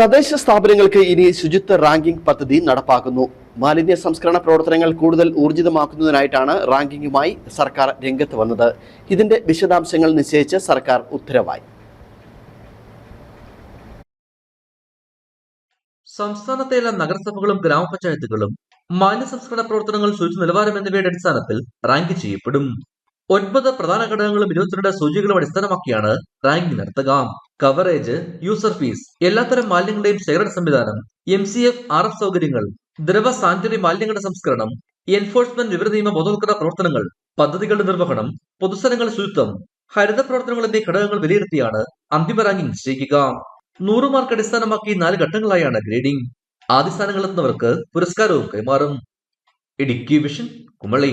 തദ്ദേശ സ്ഥാപനങ്ങൾക്ക് ഇനി ശുചിത്വ റാങ്കിംഗ് പദ്ധതി നടപ്പാക്കുന്നു. മാലിന്യ സംസ്കരണ പ്രവർത്തനങ്ങൾ കൂടുതൽ ഊർജിതമാക്കുന്നതിനായിട്ടാണ് റാങ്കിങ്ങുമായി സർക്കാർ രംഗത്ത് വന്നത്. ഇതിന്റെ വിശദാംശങ്ങൾ നിശ്ചയിച്ച് സർക്കാർ ഉത്തരവായി. സംസ്ഥാനത്തെ എല്ലാ നഗരസഭകളും ഗ്രാമപഞ്ചായത്തുകളും മാലിന്യ സംസ്കരണ പ്രവർത്തനങ്ങൾ ശുചി നിലവാരം എന്നിവയുടെ അടിസ്ഥാനത്തിൽ റാങ്ക് ചെയ്യപ്പെടും. ഒൻപത് പ്രധാന ഘടകങ്ങളും ഇരുപത്തിരണ്ട് സൂചികളും അടിസ്ഥാനമാക്കിയാണ് റാങ്കിംഗ് നടത്തുക. കവറേജ് യൂസർ ഫീസ് എല്ലാത്തരം മാലിന്യങ്ങളുടെയും ശേഖരണ സംവിധാനം M C F R F സൗകര്യങ്ങൾ ദ്രവ സാനിറ്ററി മാലിന്യങ്ങളുടെ സംസ്കരണം എൻഫോഴ്സ്മെന്റ് വിവര നിയമ ബോധവൽക്കരണ പ്രവർത്തനങ്ങൾ പദ്ധതികളുടെ നിർവഹണം പൊതുസ്ഥലങ്ങളുടെ ശുചിത്വം ഹരിത പ്രവർത്തനങ്ങൾ എന്നീ ഘടകങ്ങൾ വിലയിരുത്തിയാണ് അന്തിമ റാങ്കിംഗ് നിശ്ചയിക്കുക. നൂറ് മാർക്ക് അടിസ്ഥാനമാക്കി നാല് ഘട്ടങ്ങളായാണ് ഗ്രേഡിംഗ് ആദ്യ സ്ഥാനങ്ങളെത്തുന്നവർക്ക് പുരസ്കാരവും കൈമാറും. ഇടുക്കി വിഷൻ കുമളി.